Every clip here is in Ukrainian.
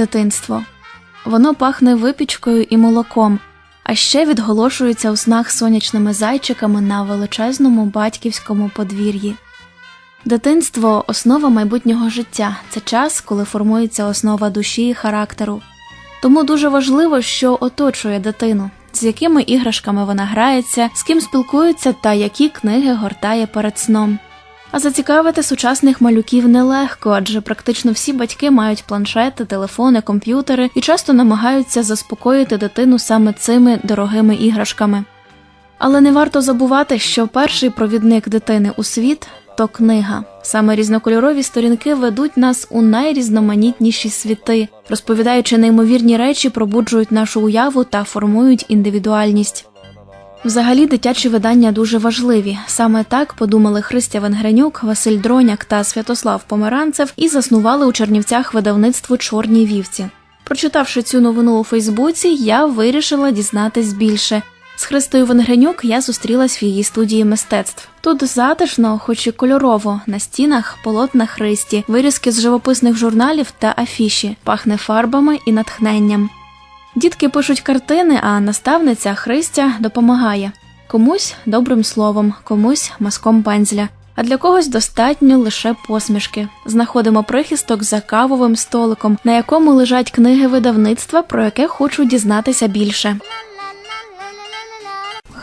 дитинство. Воно пахне випічкою і молоком, а ще відголошується у снах сонячними зайчиками на величезному батьківському подвір'ї. Дитинство основа майбутнього життя це час, коли формується основа душі і характеру. Тому дуже важливо, що оточує дитину, з якими іграшками вона грається, з ким спілкується та які книги гортає перед сном. А зацікавити сучасних малюків нелегко, адже практично всі батьки мають планшети, телефони, комп'ютери і часто намагаються заспокоїти дитину саме цими дорогими іграшками. Але не варто забувати, що перший провідник дитини у світ то книга. Саме різнокольорові сторінки ведуть нас у найрізноманітніші світи, розповідаючи неймовірні речі, пробуджують нашу уяву та формують індивідуальність. Взагалі, дитячі видання дуже важливі. Саме так подумали Христя Венгренюк, Василь Дроняк та Святослав Померанцев і заснували у Чернівцях видавництво Чорні вівці. Прочитавши цю новину у Фейсбуці, я вирішила дізнатись більше. З Христою Венгренюк я зустрілась в її студії мистецтв. Тут затишно, хоч і кольорово, на стінах полотна Христі, вирізки з живописних журналів та афіші, пахне фарбами і натхненням. Дітки пишуть картини, а наставниця Христя допомагає комусь добрим словом, комусь маском пензля. А для когось достатньо лише посмішки. Знаходимо прихисток за кавовим столиком, на якому лежать книги видавництва, про яке хочу дізнатися більше.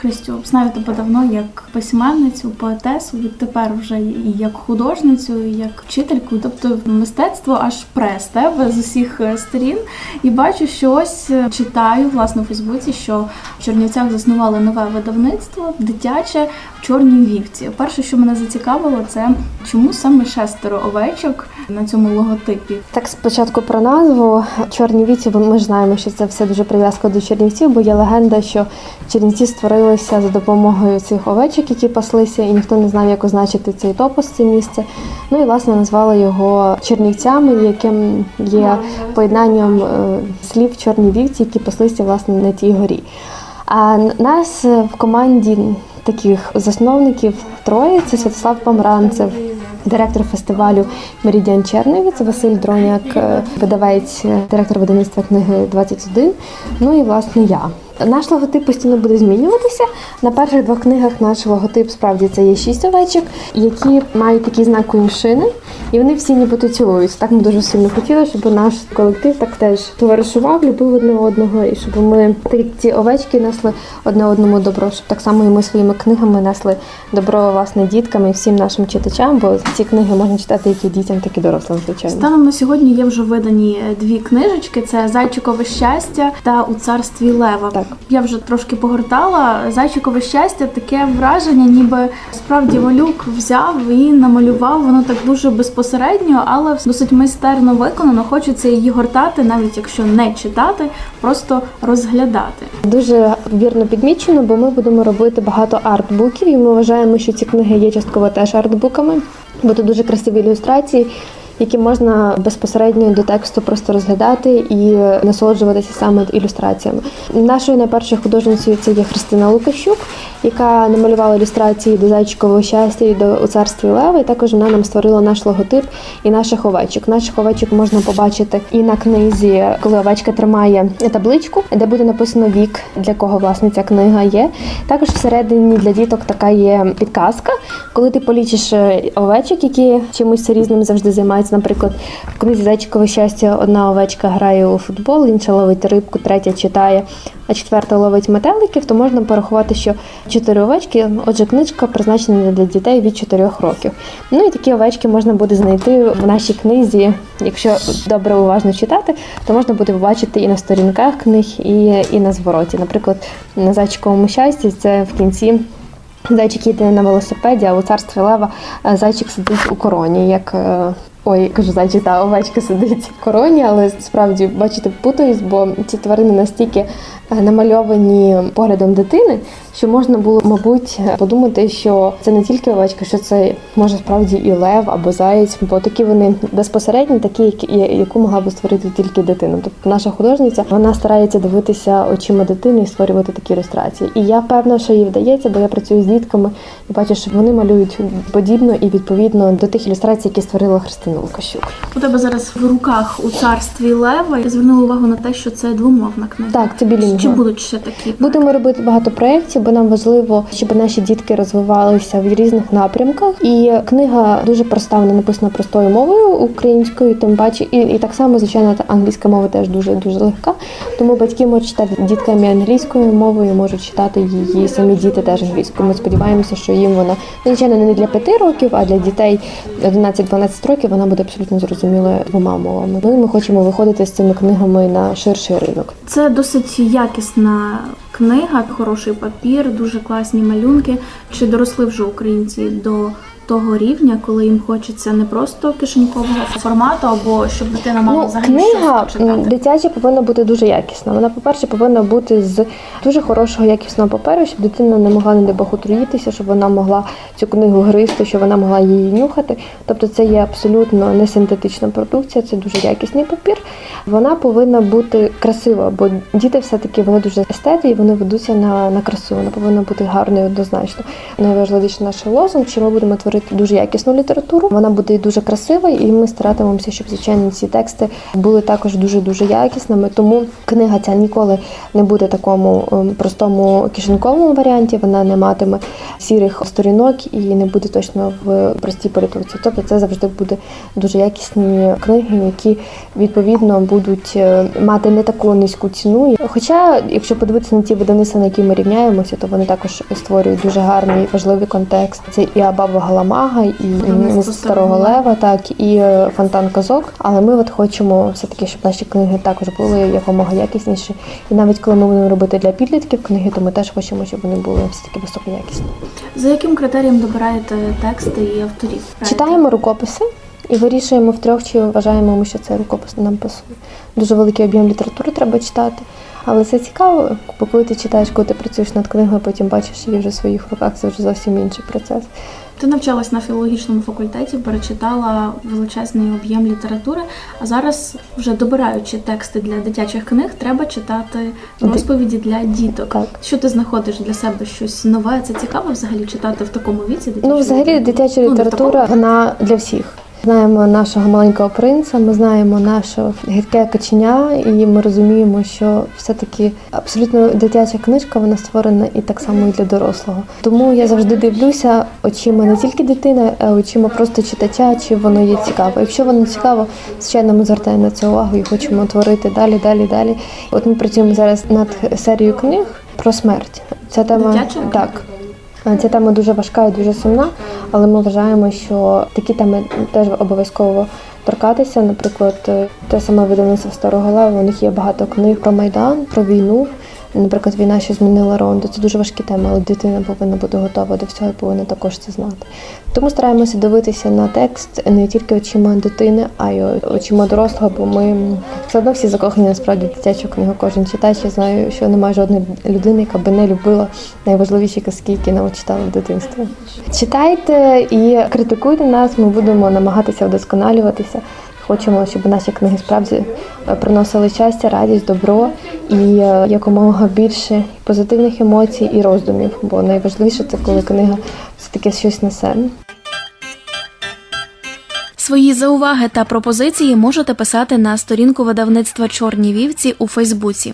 Христю, знаю тебе давно як письменницю, поетесу, відтепер вже і як художницю, і як вчительку. Тобто мистецтво аж прес тебе з усіх е, сторін. І бачу, що ось е, читаю власне у Фейсбуці, що в Чернівцях заснували нове видавництво дитяче в чорній вівці. Перше, що мене зацікавило, це чому саме шестеро овечок на цьому логотипі. Так, спочатку про назву Чорні віці, бо ми ж знаємо, що це все дуже прив'язка до Чернівців, бо є легенда, що Чернівці створилися за допомогою цих овечок, які паслися, і ніхто не знав, як означити цей топос, це місце. Ну і власне назвали його Чернівцями, яким є поєднанням е, слів чорні вівці, які паслися власне на тій горі. А нас в команді таких засновників троє це Святослав Помранцев, директор фестивалю Меридіан Черновіць, Василь Дроняк, е, видавець, директор видавництва книги 21. Ну і власне я. Наш логотип постійно буде змінюватися. На перших двох книгах наш логотип справді це є шість овечок, які мають такий знак конюшини, і вони всі нібито цілуються. Так ми дуже сильно хотіли, щоб наш колектив так теж товаришував, любив одне одного, і щоб ми ці овечки несли одне одному добро, щоб так само і ми своїми книгами несли добро власне діткам і всім нашим читачам, бо ці книги можна читати як і дітям, так і дорослим, звичайно. Станом на сьогодні є вже видані е, дві книжечки: це Зайчикове щастя та У царстві Лева. Так. Я вже трошки погортала. Зайчикове щастя таке враження, ніби справді малюк взяв і намалював. Воно так дуже безпосередньо, але досить майстерно виконано. Хочеться її гортати, навіть якщо не читати, просто розглядати. Дуже вірно підмічено, бо ми будемо робити багато артбуків, і ми вважаємо, що ці книги є частково теж артбуками, бо тут дуже красиві ілюстрації, які можна безпосередньо до тексту просто розглядати і насолоджуватися саме ілюстраціями. Нашою найпершою художницею це є Христина Лукащук, яка намалювала ілюстрації до зайчикового щастя і до у царстві Лева. І також вона нам створила наш логотип і наших овечок. Наших овечок можна побачити і на книзі, коли овечка тримає табличку, де буде написано вік, для кого власне ця книга є. Також всередині для діток така є підказка, коли ти полічиш е, овечок, які чимось різним завжди займаються. Наприклад, в книзі Зайчикове щастя одна овечка грає у футбол, інша ловить рибку, третя читає, а четверта ловить метеликів, то можна порахувати, що чотири овечки. Отже, книжка призначена для дітей від 4 років. Ну і такі овечки можна буде знайти в нашій книзі. Якщо добре уважно читати, то можна буде побачити і на сторінках книг, і, і на звороті. Наприклад, на зайчиковому щасті це в кінці. Зайчик їде на велосипеді, а у царстві Лева зайчик сидить у короні, як е, ой, кажу, зайчик, та овечка сидить в короні, але справді бачите, путаюсь, бо ці тварини настільки е, намальовані поглядом дитини, що можна було, мабуть, подумати, що це не тільки овечка, що це може справді і лев або заєць, бо такі вони безпосередні, такі, яку могла би створити тільки дитина. Тобто наша художниця вона старається дивитися очима дитини і створювати такі ілюстрації. І я певна, що їй вдається, бо я працюю з дітками і бачу, що вони малюють подібно і відповідно до тих ілюстрацій, які створила Христина Лукащук. У тебе зараз в руках у царстві Лева. Я звернула увагу на те, що це двомовна книга. Так, це білінгва. Чи будуть ще такі? Будемо робити багато проєктів, бо нам важливо, щоб наші дітки розвивалися в різних напрямках. І книга дуже проста, вона написана простою мовою українською, тим паче, і, і так само, звичайно, англійська мова теж дуже дуже легка. Тому батьки можуть читати дітками англійською мовою, можуть читати її самі діти теж англійською. Ми сподіваємося, що їм вона ну, звичайно не для 5 років, а для дітей 11-12 років вона буде абсолютно зрозумілою двома мовами. Ну і ми хочемо виходити з цими книгами на ширший ринок. Це досить якісна книга, хороший папір, дуже класні малюнки. Чи доросли вже українці до того рівня, коли їм хочеться не просто кишенькового формату, або щоб дитина мала Ну, взагалі книга щось почитати? дитяча повинна бути дуже якісна. Вона, по-перше, повинна бути з дуже хорошого якісного паперу, щоб дитина не могла не отруїтися, щоб вона могла цю книгу гризти, щоб вона могла її нюхати. Тобто це є абсолютно не синтетична продукція, це дуже якісний папір. Вона повинна бути красива, бо діти все-таки вони дуже естети і вони ведуться на, на красу. Вона повинна бути гарною однозначно. Найважливіше наш лозунг, що ми будемо творити дуже якісну літературу. Вона буде дуже красива, і ми старатимемося, щоб звичайно ці тексти були також дуже дуже якісними. Тому книга ця ніколи не буде такому ем, простому кишеньковому варіанті. Вона не матиме сірих сторінок і не буде точно в простій політурці. Тобто це завжди буде дуже якісні книги, які відповідно будуть е, мати не таку низьку ціну. Хоча, якщо подивитися на ті видавництва, на які ми рівняємося, то вони також створюють дуже гарний важливий контекст. Це і Абаба Галамага, і Видавництво «Міст Старого «Старого Лева, так і е, Фонтан Казок. Але ми от хочемо все таки, щоб наші книги також були якомога якісніші. І навіть коли ми будемо робити для підлітків книги, то ми теж хочемо, щоб вони були все таки високоякісні. За яким критерієм добираєте тексти і авторів? Читаємо рукописи і вирішуємо втрьох, чи вважаємо ми, що цей рукопис нам пасує. Дуже великий об'єм літератури треба читати. Але це цікаво, бо коли ти читаєш, коли ти працюєш над книгою, потім бачиш її вже в своїх руках, це вже зовсім інший процес. Ти навчалась на філологічному факультеті, перечитала величезний об'єм літератури, а зараз, вже добираючи тексти для дитячих книг, треба читати розповіді для діток. Так. Що ти знаходиш для себе щось нове? Це цікаво взагалі читати в такому віці? дитячу Ну, взагалі, дитяча Ну, література ну, вона для всіх. Знаємо нашого маленького принца, ми знаємо наше гидке каченя, і ми розуміємо, що все-таки абсолютно дитяча книжка вона створена і так само і для дорослого. Тому я завжди дивлюся очима не тільки дитини, а очима просто читача, чи воно є цікаво. Якщо воно цікаво, звичайно, ми звертаємо на це увагу і хочемо творити далі, далі, далі. От ми працюємо зараз над серією книг про смерть. Ця тема Дитяча? так. Ця тема дуже важка і дуже сумна, але ми вважаємо, що такі теми теж обов'язково торкатися. Наприклад, те саме видавництво Старого Лева, у них є багато книг про Майдан, про війну. Наприклад, війна, що змінила Ронду. Це дуже важкі теми, але дитина повинна бути готова до всього і повинна також це знати. Тому стараємося дивитися на текст не тільки очима дитини, а й очима дорослого, бо ми все одно всі закохані насправді дитячу книгу. Кожен читач я знаю, що немає жодної людини, яка би не любила найважливіші казки, які нам читали в дитинстві. Читайте і критикуйте нас. Ми будемо намагатися вдосконалюватися. Хочемо, щоб наші книги справді е, приносили щастя, радість, добро і е, якомога більше позитивних емоцій і роздумів. Бо найважливіше це коли книга все таки щось несе. Свої зауваги та пропозиції можете писати на сторінку видавництва Чорні вівці у Фейсбуці.